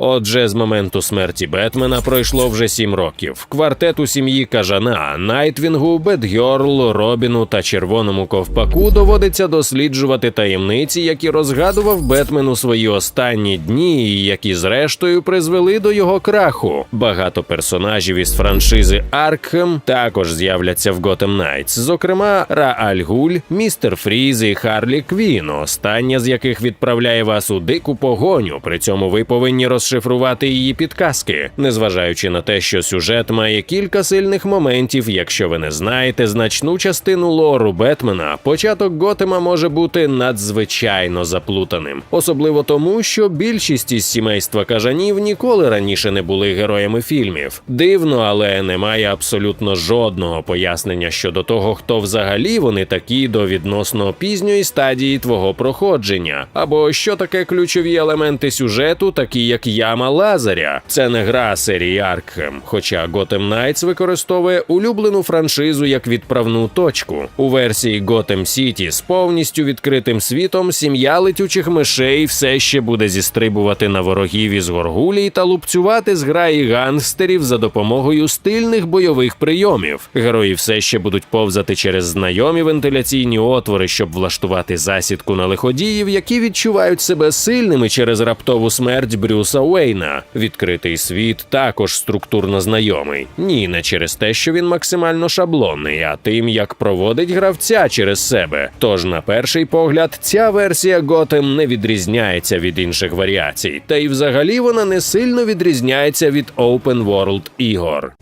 Отже, з моменту смерті Бетмена пройшло вже сім років. Квартету сім'ї Кажана, Найтвінгу, Бетгьорл, Робіну та Червоному ковпаку доводиться досліджувати таємниці, які розгадував Бетмен у свої останні дні, і які зрештою призвели до його краху. Багато персонажів із франшизи Аркхем також з'являться в Gotham Knights, зокрема Рааль Гуль, Містер Фріз і Харлі Квін, остання з яких відправляє вас у дику погоню. При цьому ви повинні розшифрувати її підказки, незважаючи на те, що сюжет має кілька сильних моментів. Якщо ви не знаєте значну частину лору Бетмена, початок Готема може бути надзвичайно заплутаним, особливо тому, що більшість із сімейства кажанів ніколи раніше не були героями фільмів. Дивно, але немає абсолютно жодного пояснення щодо того, хто взагалі вони такі до відносно пізньої стадії твого проходження, або що таке ключові елементи сюжету, такі як яма Лазаря. Це не гра серії Аркхем, хоча Gotham Knights використовує улюблену франшизу як відправну точку. У версії Gotham City з повністю відкритим світом сім'я летючих мишей все ще буде зістрибувати на ворогів із горгулій та лупцювати зграї гангстерів за допомогою стильних бойових прийомів. Герої все ще будуть повзати через знайомі вентиляційні отвори, щоб влаштувати засідку на лиходіїв, які відчувають себе сильними через раптову смерть Брюса Уейна. Відкритий світ також структурно знайомий. Ні, не через те, що він максимально шаблонний, а тим, як проводить гравця через себе. Тож, на перший погляд, ця версія Готем не відрізняється від інших варіацій, та й взагалі вона не сильно відрізняється від Open World ігор.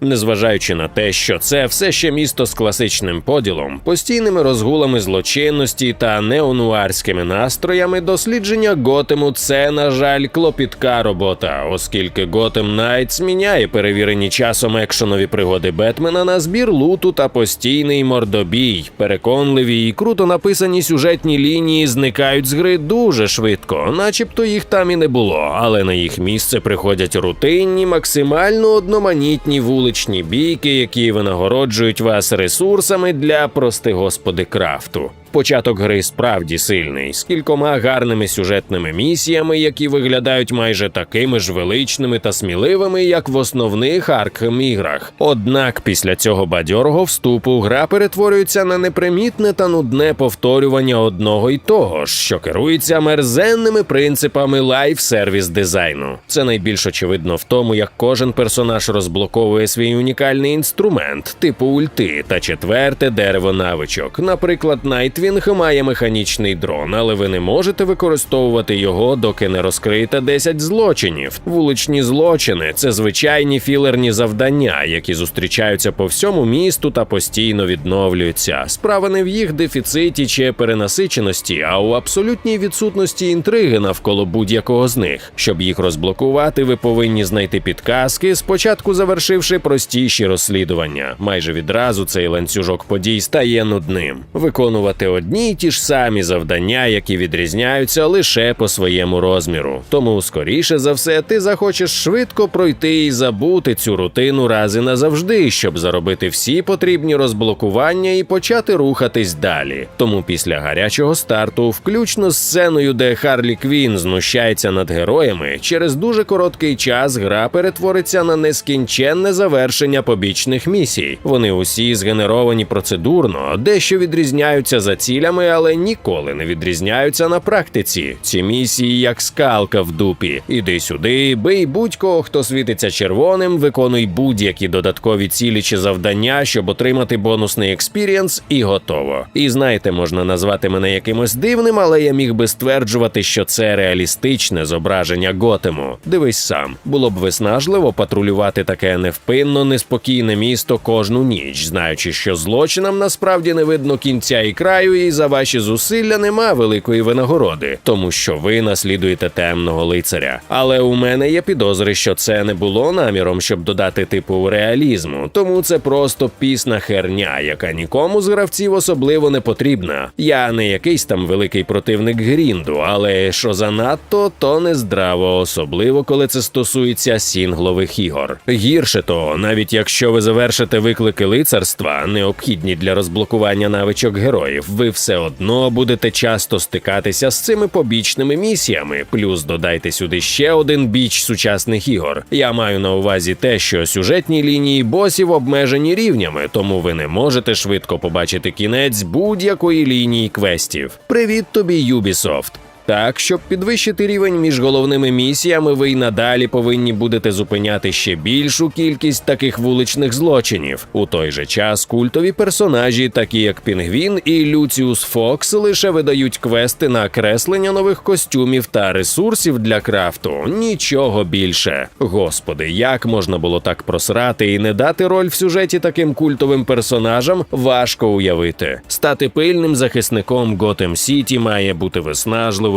Незважаючи на те, що це все ще місто з класичним поділом, постійними розгулами злочинності та неонуарськими настроями, дослідження Готему це, на жаль, клопітка робота, оскільки Готем Найтс міняє перевірені часом екшонові пригоди Бетмена на збір луту та постійний мордобій. Переконливі і круто написані сюжетні лінії зникають з гри дуже швидко, начебто їх там і не було, але на їх місце приходять рутинні, максимально одноманітні вуличні бійки, які винагороджують вас ресурсами для прости господи крафту. Початок гри справді сильний, з кількома гарними сюжетними місіями, які виглядають майже такими ж величними та сміливими, як в основних Аркхем іграх. Однак після цього бадьорого вступу гра перетворюється на непримітне та нудне повторювання одного й того ж, що керується мерзенними принципами лайф-сервіс дизайну. Це найбільш очевидно в тому, як кожен персонаж розблоковує свій унікальний інструмент, типу ульти та четверте дерево навичок, наприклад, Найтвінг має механічний дрон, але ви не можете використовувати його, доки не розкриєте 10 злочинів. Вуличні злочини це звичайні філерні завдання, які зустрічаються по всьому місту та постійно відновлюються. Справа не в їх дефіциті чи перенасиченості, а у абсолютній відсутності інтриги навколо будь-якого з них. Щоб їх розблокувати, ви повинні знайти підказки, спочатку завершивши простіші розслідування. Майже відразу цей ланцюжок подій стає нудним. Виконувати одні й ті ж самі завдання, які відрізняються лише по своєму розміру. Тому, скоріше за все, ти захочеш швидко пройти і забути цю рутину раз і назавжди, щоб заробити всі потрібні розблокування і почати рухатись далі. Тому після гарячого старту, включно з сценою, де Харлі Квін знущається над героями, через дуже короткий час гра перетвориться на нескінченне завершення побічних місій. Вони усі згенеровані процедурно, дещо відрізняються за цілями, але ніколи не відрізняються на практиці. Ці місії як скалка в дупі. Іди сюди, бий будь-кого, хто світиться червоним, виконуй будь-які додаткові цілі чи завдання, щоб отримати бонусний експірієнс, і готово. І знаєте, можна назвати мене якимось дивним, але я міг би стверджувати, що це реалістичне зображення Готему. Дивись сам, було б виснажливо патрулювати таке невпинно, неспокійне місто кожну ніч, знаючи, що злочинам насправді не видно кінця і краю, і за ваші зусилля нема великої винагороди, тому що ви наслідуєте темного лицаря. Але у мене є підозри, що це не було наміром, щоб додати типу реалізму, тому це просто пісна херня, яка нікому з гравців особливо не потрібна. Я не якийсь там великий противник грінду, але що занадто, то нездраво, особливо коли це стосується сінглових ігор. Гірше того, навіть якщо ви завершите виклики лицарства, необхідні для розблокування навичок героїв, ви все одно будете часто стикатися з цими побічними місіями. Плюс додайте сюди ще один біч сучасних ігор. Я маю на увазі те, що сюжетні лінії босів обмежені рівнями, тому ви не можете швидко побачити кінець будь-якої лінії квестів. Привіт тобі, Ubisoft! Так, щоб підвищити рівень між головними місіями, ви й надалі повинні будете зупиняти ще більшу кількість таких вуличних злочинів. У той же час культові персонажі, такі як Пінгвін і Люціус Фокс, лише видають квести на креслення нових костюмів та ресурсів для крафту. Нічого більше. Господи, як можна було так просрати і не дати роль в сюжеті таким культовим персонажам, важко уявити. Стати пильним захисником Готем Сіті має бути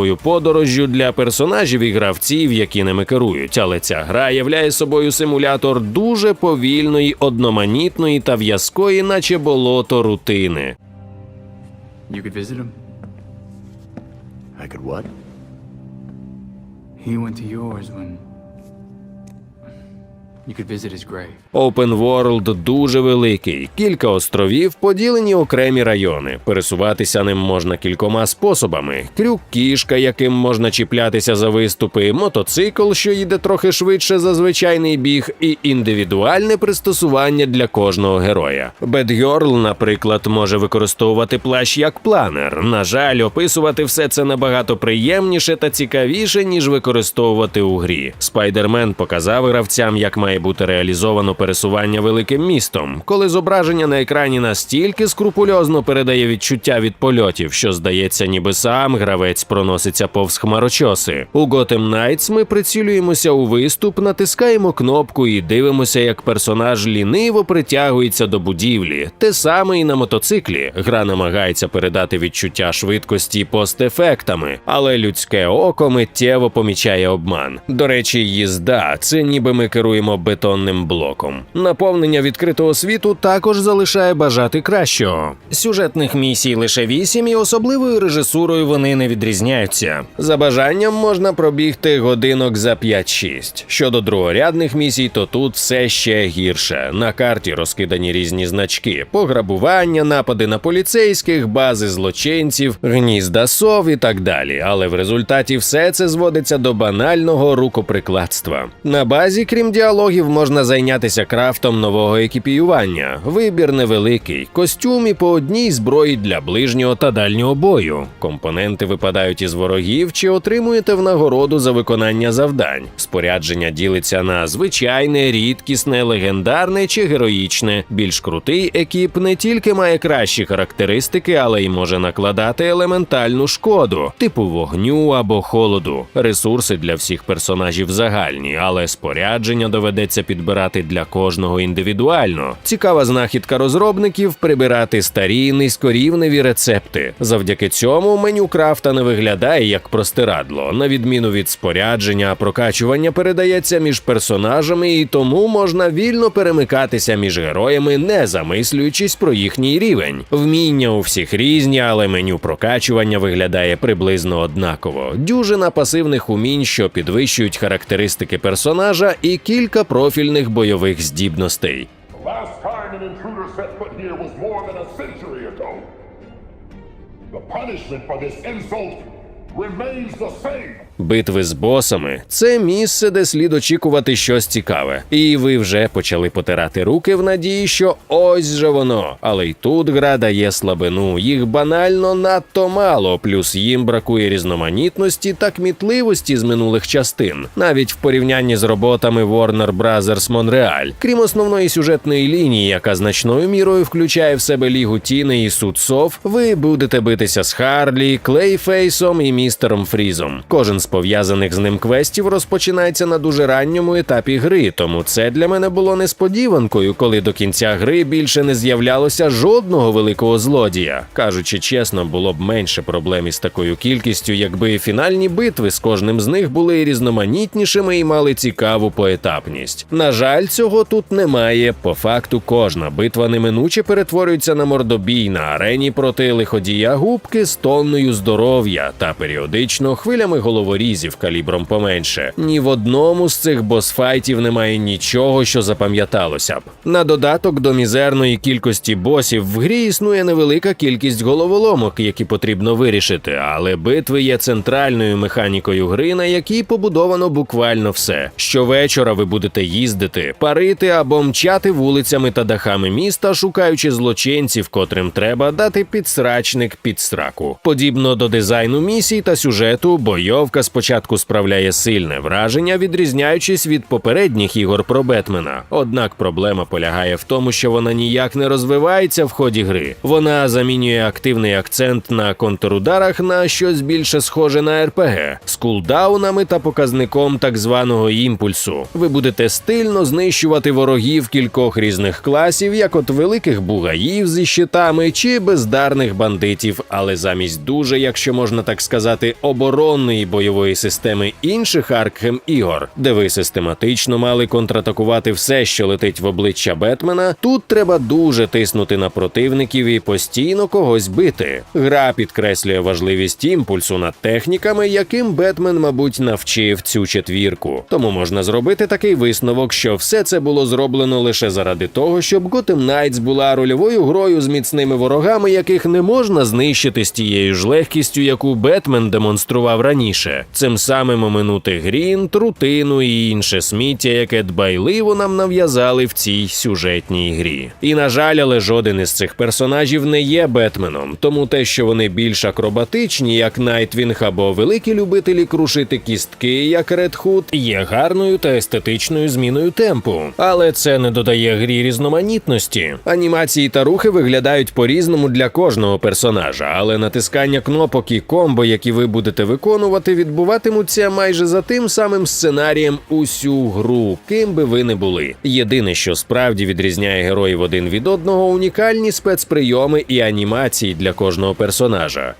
виснажливою подорожжю для персонажів і гравців, які ними керують. Але ця гра являє собою симулятор дуже повільної, одноманітної та в'язкої, наче болото рутини. You could visit him. I could what? He went to yours when. Open World дуже великий, кілька островів, поділені окремі райони. Пересуватися ним можна кількома способами: крюк кішка, яким можна чіплятися за виступи, мотоцикл, що їде трохи швидше за звичайний біг, і індивідуальне пристосування для кожного героя. Бедгьорл, наприклад, може використовувати плащ як планер. На жаль, описувати все це набагато приємніше та цікавіше, ніж використовувати у грі. Спайдермен показав гравцям, як має бути реалізовано пересування великим містом, коли зображення на екрані настільки скрупульозно передає відчуття від польотів, що здається, ніби сам гравець проноситься повз хмарочоси. У Gotham Knights ми прицілюємося у виступ, натискаємо кнопку і дивимося, як персонаж ліниво притягується до будівлі. Те саме і на мотоциклі. Гра намагається передати відчуття швидкості постефектами, але людське око миттєво помічає обман. До речі, їзда це ніби ми керуємо бетонним блоком. Наповнення відкритого світу також залишає бажати кращого. Сюжетних місій лише вісім, і особливою режисурою вони не відрізняються. За бажанням можна пробігти годинок за 5-6. Щодо другорядних місій, то тут все ще гірше. На карті розкидані різні значки: пограбування, напади на поліцейських, бази злочинців, гнізда сов і так далі. Але в результаті все це зводиться до банального рукоприкладства. На базі, крім діалогів, можна зайнятися крафтом нового екіпіювання. Вибір невеликий, костюм і по одній зброї для ближнього та дальнього бою. Компоненти випадають із ворогів чи отримуєте в нагороду за виконання завдань. Спорядження ділиться на звичайне, рідкісне, легендарне чи героїчне. Більш крутий екіп не тільки має кращі характеристики, але й може накладати елементальну шкоду, типу вогню або холоду. Ресурси для всіх персонажів загальні, але спорядження доведеться підбирати для кожного індивідуально. Цікава знахідка розробників прибирати старі низькорівневі рецепти. Завдяки цьому меню крафта не виглядає як простирадло. На відміну від спорядження, прокачування передається між персонажами, і тому можна вільно перемикатися між героями, не замислюючись про їхній рівень. Вміння у всіх різні, але меню прокачування виглядає приблизно однаково. Дюжина пасивних умінь, що підвищують характеристики персонажа, і кілька профільних бойових здібностей. The punishment for this insult remains the same. Битви з босами це місце, де слід очікувати щось цікаве. І ви вже почали потирати руки в надії, що ось же воно. Але й тут гра дає слабину. Їх банально надто мало, плюс їм бракує різноманітності та кмітливості з минулих частин, навіть в порівнянні з роботами Warner Bros. Montreal. Крім основної сюжетної лінії, яка значною мірою включає в себе Лігу Тіни і Суд Сов, ви будете битися з Харлі, Клейфейсом і містером Фрізом. Кожен з пов'язаних з ним квестів розпочинається на дуже ранньому етапі гри, тому це для мене було несподіванкою, коли до кінця гри більше не з'являлося жодного великого злодія. Кажучи чесно, було б менше проблем із такою кількістю, якби фінальні битви з кожним з них були різноманітнішими і мали цікаву поетапність. На жаль, цього тут немає. По факту, кожна битва неминуче перетворюється на мордобій на арені проти лиходія губки з тонною здоров'я та періодично хвилями головорізів калібром поменше. Ні в одному з цих босфайтів немає нічого, що запам'яталося б. На додаток до мізерної кількості босів в грі існує невелика кількість головоломок, які потрібно вирішити, але битви є центральною механікою гри, на якій побудовано буквально все. Щовечора ви будете їздити, парити або мчати вулицями та дахами міста, шукаючи злочинців, котрим треба дати підсрачник під сраку. Подібно до дизайну місій та сюжету, бойовка спочатку справляє сильне враження, відрізняючись від попередніх ігор про Бетмена. Однак проблема полягає в тому, що вона ніяк не розвивається в ході гри. Вона замінює активний акцент на контрударах на щось більше схоже на РПГ з кулдаунами та показником так званого імпульсу. Ви будете стильно знищувати ворогів кількох різних класів, як от великих бугаїв зі щитами чи бездарних бандитів, але замість дуже, якщо можна так сказати, оборонної бойової системи інших Аркхем ігор, де ви систематично мали контратакувати все, що летить в обличчя Бетмена, тут треба дуже тиснути на противників і постійно когось бити. Гра підкреслює важливість імпульсу над техніками, яким Бетмен, мабуть, навчив цю четвірку. Тому можна зробити такий висновок, що все це було зроблено лише заради того, щоб Gotham Knights була рольовою грою з міцними ворогами, яких не можна знищити з тією ж легкістю, яку Бетмен демонстрував раніше. Цим самим оминути Грін, трутину і інше сміття, яке дбайливо нам нав'язали в цій сюжетній грі. І на жаль, але жоден із цих персонажів не є Бетменом, тому те, що вони більш акробатичні, як Найтвінг або великі любителі крушити кістки, як Ред Худ, є гарною та естетичною зміною темпу. Але це не додає грі різноманітності. Анімації та рухи виглядають по-різному для кожного персонажа, але натискання кнопок і комбо, які ви будете виконувати, відбуватимуться майже за тим самим сценарієм усю гру, ким би ви не були. Єдине, що справді відрізняє героїв один від одного, унікальні спецприйоми і анімації для кожного персонажа.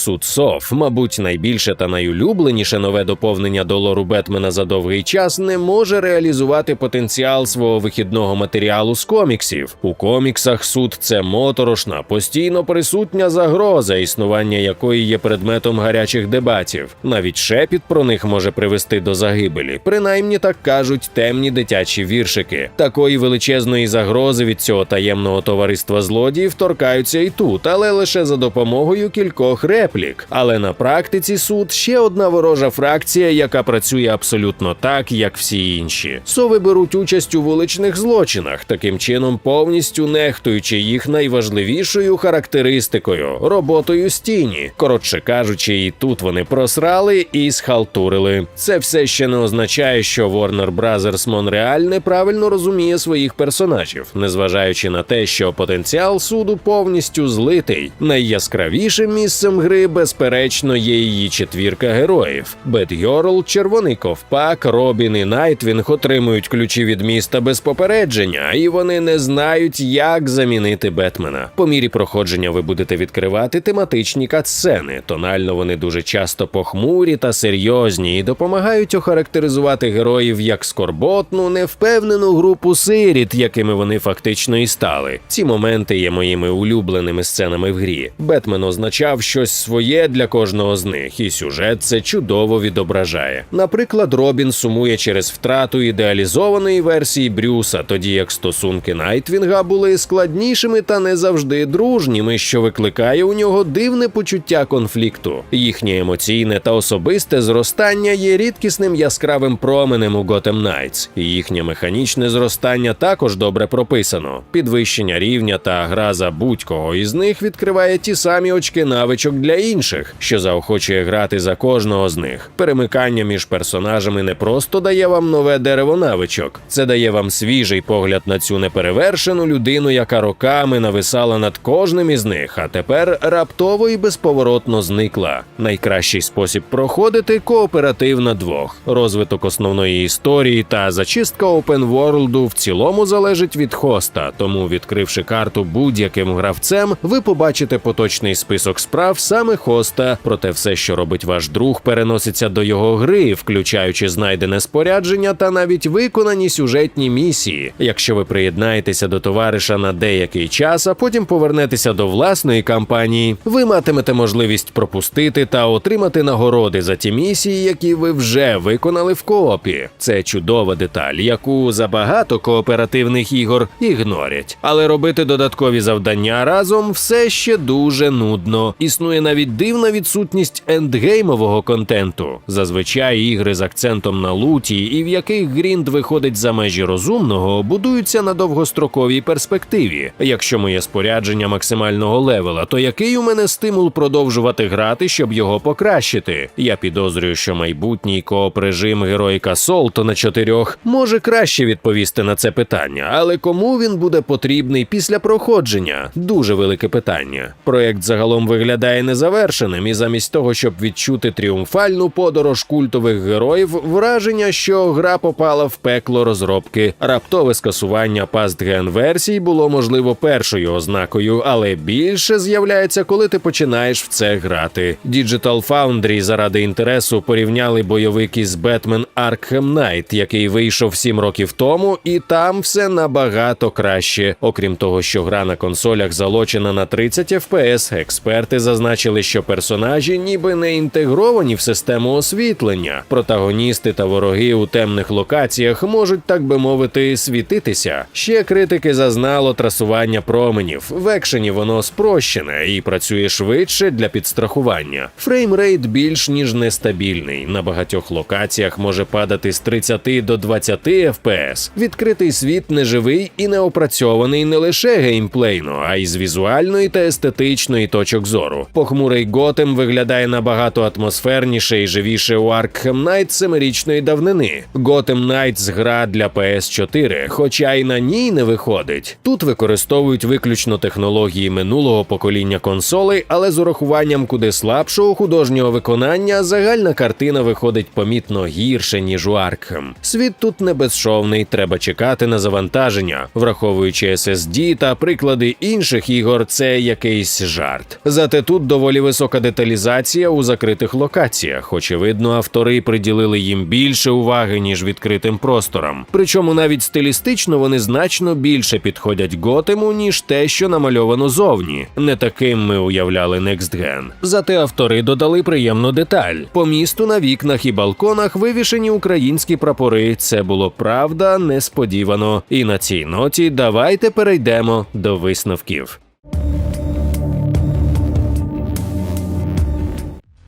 Суд Сов, мабуть, найбільше та найулюбленіше нове доповнення до лору Бетмена за довгий час, не може реалізувати потенціал свого вихідного матеріалу з коміксів. У коміксах суд це моторошна, постійно присутня загроза, існування якої є предметом гарячих дебатів. Навіть шепіт про них може привести до загибелі. Принаймні так кажуть темні дитячі віршики. Такої величезної загрози від цього таємного товариства злодіїв торкаються і тут, але лише за допомогою кількох реплік. Але на практиці суд ще одна ворожа фракція, яка працює абсолютно так, як всі інші. Сови беруть участь у вуличних злочинах, таким чином повністю нехтуючи їх найважливішою характеристикою роботою з тіні. Коротше кажучи, і тут вони просрали і схалтурили. Це все ще не означає, що Warner Bros. Montreal неправильно розуміє своїх персонажів, незважаючи на те, що потенціал суду повністю злитий. Найяскравішим місцем гри, безперечно, є її четвірка героїв: Бетгьорл, Червоний Ковпак, Робін і Найтвінг отримують ключі від міста без попередження, і вони не знають, як замінити Бетмена. По мірі проходження ви будете відкривати тематичні катсцени. Тонально вони дуже часто похмурі та серйозні і допомагають охарактеризувати героїв як скорботну, невпевнену групу сиріт, якими вони фактично і стали. Ці моменти є моїми улюбленими сценами в грі. Бетмен означав щось своє для кожного з них, і сюжет це чудово відображає. Наприклад, Робін сумує через втрату ідеалізованої версії Брюса, тоді як стосунки Найтвінга були складнішими та не завжди дружніми, що викликає у нього дивне почуття конфлікту. Їхнє емоційне та особисте зростання є рідкісним яскравим променем у Gotham і їхнє механічне зростання також добре прописано. Підвищення рівня та гра за будь-кого із них відкриває ті самі очки навичок для інших, що заохочує грати за кожного з них. Перемикання між персонажами не просто дає вам нове дерево навичок, це дає вам свіжий погляд на цю неперевершену людину, яка роками нависала над кожним із них, а тепер раптово і безповоротно зникла. Найкращий спосіб проходити кооператив на двох. Розвиток основної історії та зачистка опенворлду в цілому залежить від хоста, тому відкривши карту будь-яким гравцем, ви побачите поточний список справ саме саме хоста. Проте все, що робить ваш друг, переноситься до його гри, включаючи знайдене спорядження та навіть виконані сюжетні місії. Якщо ви приєднаєтеся до товариша на деякий час, а потім повернетеся до власної кампанії, ви матимете можливість пропустити та отримати нагороди за ті місії, які ви вже виконали в коопі. Це чудова деталь, яку забагато кооперативних ігор ігнорять. Але робити додаткові завдання разом все ще дуже нудно. Існує навіть дивна відсутність ендгеймового контенту. Зазвичай ігри з акцентом на луті, і в яких грінд виходить за межі розумного, будуються на довгостроковій перспективі. Якщо моє спорядження максимального левела, то який у мене стимул продовжувати грати, щоб його покращити? Я підозрюю, що майбутній кооп режим героїка Солто на чотирьох може краще відповісти на це питання, але кому він буде потрібний після проходження? Дуже велике питання. Проект загалом виглядає незавершеним, і замість того, щоб відчути тріумфальну подорож культових героїв, враження, що гра попала в пекло розробки. Раптове скасування пастген версій було можливо першою ознакою, але більше з'являється, коли ти починаєш в це грати. Digital Foundry заради інтересу порівняли бойовик із Batman Arkham Knight, який вийшов 7 років тому, і там все набагато краще. Окрім того, що гра на консолях залочена на 30 FPS, експерти зазначили, що персонажі ніби не інтегровані в систему освітлення. Протагоністи та вороги у темних локаціях можуть, так би мовити, світитися. Ще критики зазнало трасування променів. В екшені воно спрощене і працює швидше для підстрахування. Фреймрейт більш ніж нестабільний. На багатьох локаціях може падати з 30 до 20 FPS. Відкритий світ неживий і неопрацьований не лише геймплейно, а й з візуальної та естетичної точок зору. Похмурий Готем виглядає набагато атмосферніше і живіше у Arkham Knight семирічної давнини. Gotham Knights гра для PS4, хоча й на ній не виходить. Тут використовують виключно технології минулого покоління консолей, але з урахуванням куди слабшого художнього виконання загальна картина виходить помітно гірше ніж у Arkham. Світ тут не безшовний, треба чекати на завантаження, враховуючи SSD та приклади інших ігор, це якийсь жарт. Зате тут доволі висока деталізація у закритих локаціях. Очевидно, автори приділили їм більше уваги ніж відкритим просторам. Причому навіть стилістично вони значно більше підходять Готему, ніж те, що намальовано зовні. Не таким ми уявляли Next Gen. Зате автори додали приємну деталь. По місту на вікнах і балконах вивішені українські прапори. Це було правда несподівано. І на цій ноті давайте перейдемо до висновків.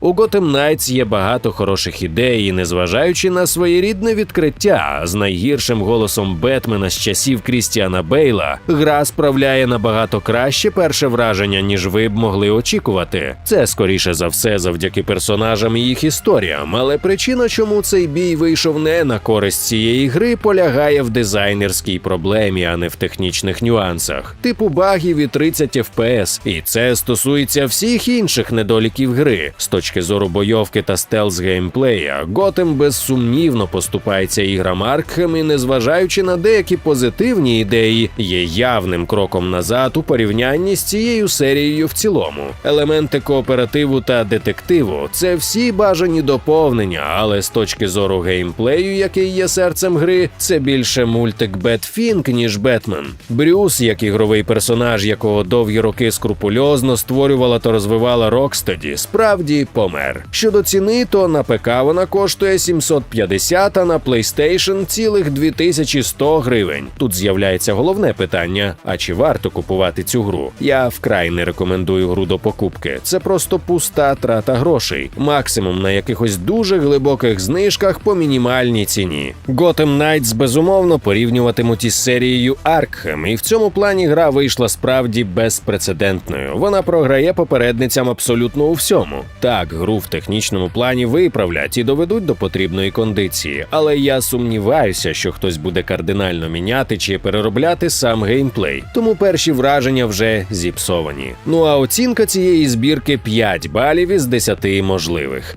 У Gotham Knights є багато хороших ідей, і незважаючи на своєрідне відкриття з найгіршим голосом Бетмена з часів Крістіана Бейла, гра справляє набагато краще перше враження, ніж ви б могли очікувати. Це скоріше за все завдяки персонажам і їх історіям. Але причина, чому цей бій вийшов не на користь цієї гри, полягає в дизайнерській проблемі, а не в технічних нюансах, типу багів і 30 FPS. І це стосується всіх інших недоліків гри. З точки зору бойовки та стелс геймплея, Готем безсумнівно поступається іграм Аркхем і, незважаючи на деякі позитивні ідеї, є явним кроком назад у порівнянні з цією серією в цілому. Елементи кооперативу та детективу це всі бажані доповнення, але з точки зору геймплею, який є серцем гри, це більше мультик Бетфінк, ніж Бетмен. Брюс, як ігровий персонаж, якого довгі роки скрупульозно створювала та розвивала Рокстеді, справді помер. Щодо ціни, то на ПК вона коштує 750, а на PlayStation цілих 2100 гривень. Тут з'являється головне питання: а чи варто купувати цю гру? Я вкрай не рекомендую гру до покупки. Це просто пуста трата грошей, максимум на якихось дуже глибоких знижках по мінімальній ціні. Gotham Knights безумовно порівнюватимуть із серією Arkham, і в цьому плані гра вийшла справді безпрецедентною. Вона програє попередницям абсолютно у всьому. Так, гру в технічному плані виправлять і доведуть до потрібної кондиції, але я сумніваюся, що хтось буде кардинально міняти чи переробляти сам геймплей. Тому перші враження вже зіпсовані. Ну а оцінка цієї збірки 5 балів із 10 можливих.